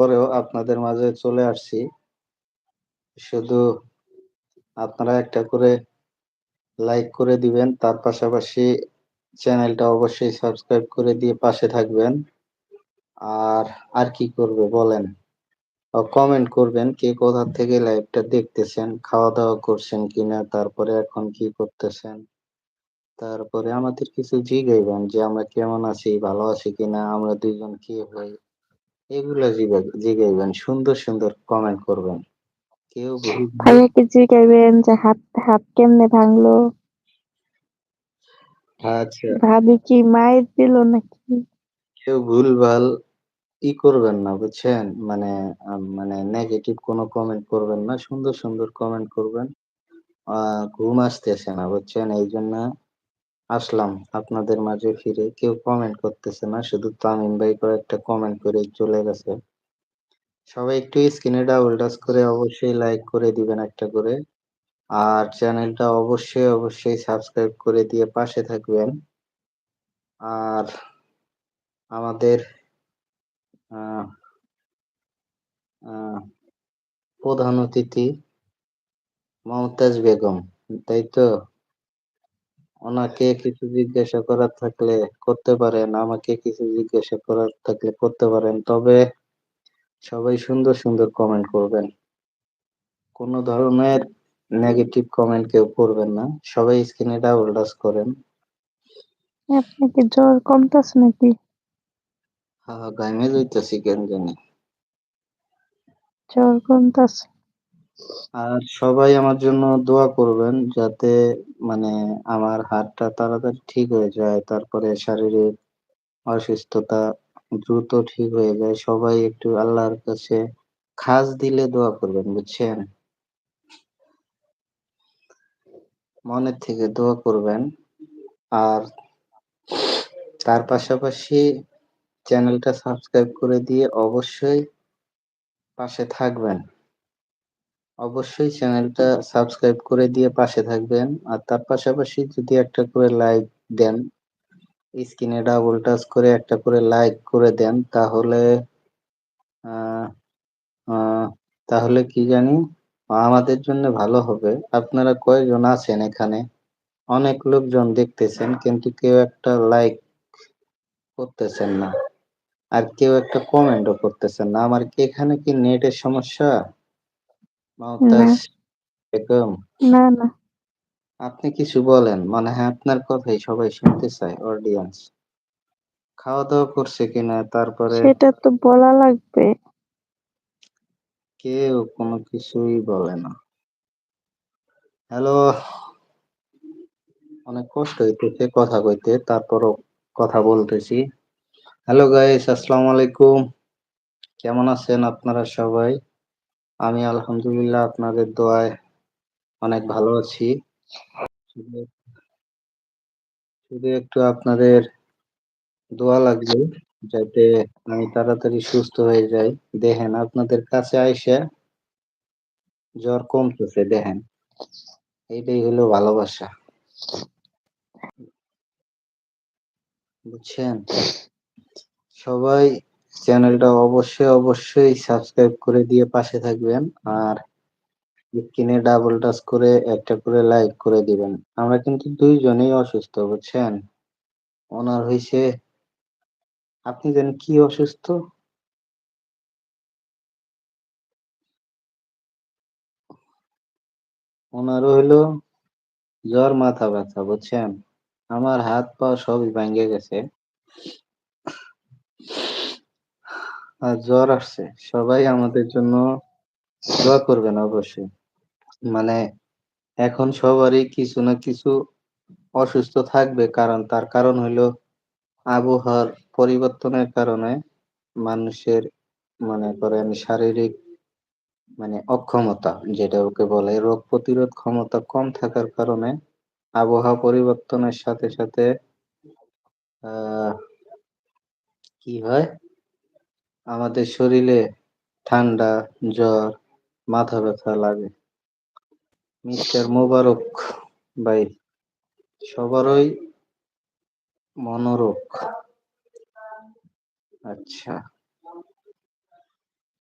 পরেও আপনাদের মাঝে চলে আসছি। শুধু আপনারা একটা করে লাইক করে দিবেন, তার পাশাপাশি চ্যানেলটা অবশ্যই সাবস্ক্রাইব করে দিয়ে পাশে থাকবেন। আর আর কি করবে বলেন? কমেন্ট করবেন কে কোথা থেকে লাইভটা দেখতেছেন খাওয়া দাওয়া করছেন কিনা, তারপরে এখন কি করতেছেন, তারপরে আমাদের কিছু জিগাইবেন যে আমরা কেমন আছি, ভালো আছি কিনা, আমরা দুইজন কি হই এগুলা জিগা- জিগাইবেন সুন্দর সুন্দর কমেন্ট করবেন। কেউ ভুল- ভাইয়া জিগাইবেন যে হাত হাত কেমনে ভাঙলো? আচ্ছা। ভাবি কি মায়ের দিল নাকি? কেউ ভুলভাল ই করবেন না বুঝছেন? মানে মানে নেগেটিভ কোনো কমেন্ট করবেন না সুন্দর সুন্দর কমেন্ট করবেন। ঘুম আসতেছে না বুঝছেন? এই জন্য আসলাম আপনাদের মাঝে ফিরে। কেউ কমেন্ট করতেছে না, শুধু তামিম ভাই কয়েকটা কমেন্ট করে চলে গেছে। সবাই একটু স্ক্রিনে ডাবল টাচ করে অবশ্যই লাইক করে দিবেন একটা করে। আর চ্যানেলটা অবশ্যই অবশ্যই সাবস্ক্রাইব করে দিয়ে পাশে থাকবেন। আর আমাদের প্রধান অতিথি মমতাজ বেগম, তাই তো? ওনাকে কিছু জিজ্ঞাসা করার থাকলে করতে পারেন আমাকে কিছু জিজ্ঞাসা করার থাকলে করতে পারেন। তবে সবাই সুন্দর সুন্দর কমেন্ট করবেন। কোনো ধরনের নেগেটিভ কমেন্ট কেউ করবেন না। সবাই স্ক্রিনে ডাবল টাচ করেন। আপনি কি জ্বর কমতাছে নাকি? হা গাইমে যাইতেছি কেন জানি। জ্বর কমতাছে। আর সবাই আমার জন্য দোয়া করবেন যাতে মানে আমার হাতটা তাড়াতাড়ি ঠিক হয়ে যায়, তারপরে শারীরিক অসুস্থতা দ্রুত ঠিক হয়ে যায়। সবাই একটু আল্লাহর কাছে খাস দিলে দোয়া করবেন, বুঝছেন? মনের থেকে দোয়া করবেন। আর তার পাশাপাশি চ্যানেলটা সাবস্ক্রাইব করে দিয়ে অবশ্যই পাশে থাকবেন। অবশ্যই চ্যানেলটা সাবস্ক্রাইব করে দিয়ে পাশে থাকবেন। আর তার পাশাপাশি যদি একটা করে লাইক দেন, স্ক্রিনে ডাবল টাচ করে একটা করে লাইক করে দেন, তাহলে তাহলে কি জানি আমাদের জন্য ভালো হবে। আপনারা কয়জন আছেন এখানে? অনেক লোকজন দেখতেছেন, কিন্তু কেউ একটা লাইক করতেছেন না। আর কেউ একটা কমেন্টও করতেছেন না। আমার কি এখানে কি নেটের সমস্যা? মমতাজ বেগম। না না। আপনি কিছু বলেন মনে হয় আপনার কথাই সবাই শুনতে চায় অডিয়েন্স খাওয়া দাওয়া করছে কিনা তারপরে সেটা তো বলা লাগবে। কেউ কোনো কিছুই বলে না। হ্যালো। অনেক কষ্ট হইতেছে কথা কইতে তারপরও কথা বলতেছি। হ্যালো গাইস আসসালামু আলাইকুম। কেমন আছেন আপনারা সবাই? আমি আলহামদুলিল্লাহ আপনাদের দোয়ায় অনেক ভালো আছি। শুধু একটু আপনাদের দোয়া লাগবে যাতে আমি তাড়াতাড়ি সুস্থ হয়ে যাই। দেখেন, আপনাদের কাছে আইসে জ্বর কমতেছে, দেখেন। এইটাই হলো ভালোবাসা। বুঝছেন? সবাই চ্যানেলটা অবশ্যই অবশ্যই সাবস্ক্রাইব করে দিয়ে পাশে থাকবেন। আর স্ক্রিনে ডাবল টাচ করে, একটা করে লাইক করে দিবেন। আমরা কিন্তু দুইজনেই অসুস্থ, বুঝছেন? ওনার হইছে, আপনি জানেন কি অসুস্থ? ওনারও হইল জ্বর, মাথা ব্যথা, বুঝছেন? আমার হাত পা সবই ভেঙে গেছে। আর জ্বর আসছে। সবাই আমাদের জন্য দোয়া করবেন অবশ্যই। মানে এখন সবারই কিছু না কিছু অসুস্থ থাকবে, কারণ তার কারণ হলো আবহাওয়ার পরিবর্তনের কারণে মানুষের, মনে করেন, শারীরিক মানে অক্ষমতা, যেটা ওকে বলে রোগ প্রতিরোধ ক্ষমতা কম থাকার কারণে আবহাওয়া পরিবর্তনের সাথে সাথে, আহ, কি হয়? আমাদের শরীরে ঠান্ডা জ্বর মাথা ব্যথা লাগে। মিস্টার মোবারক ভাই সবারই মনোরোগ। আচ্ছা।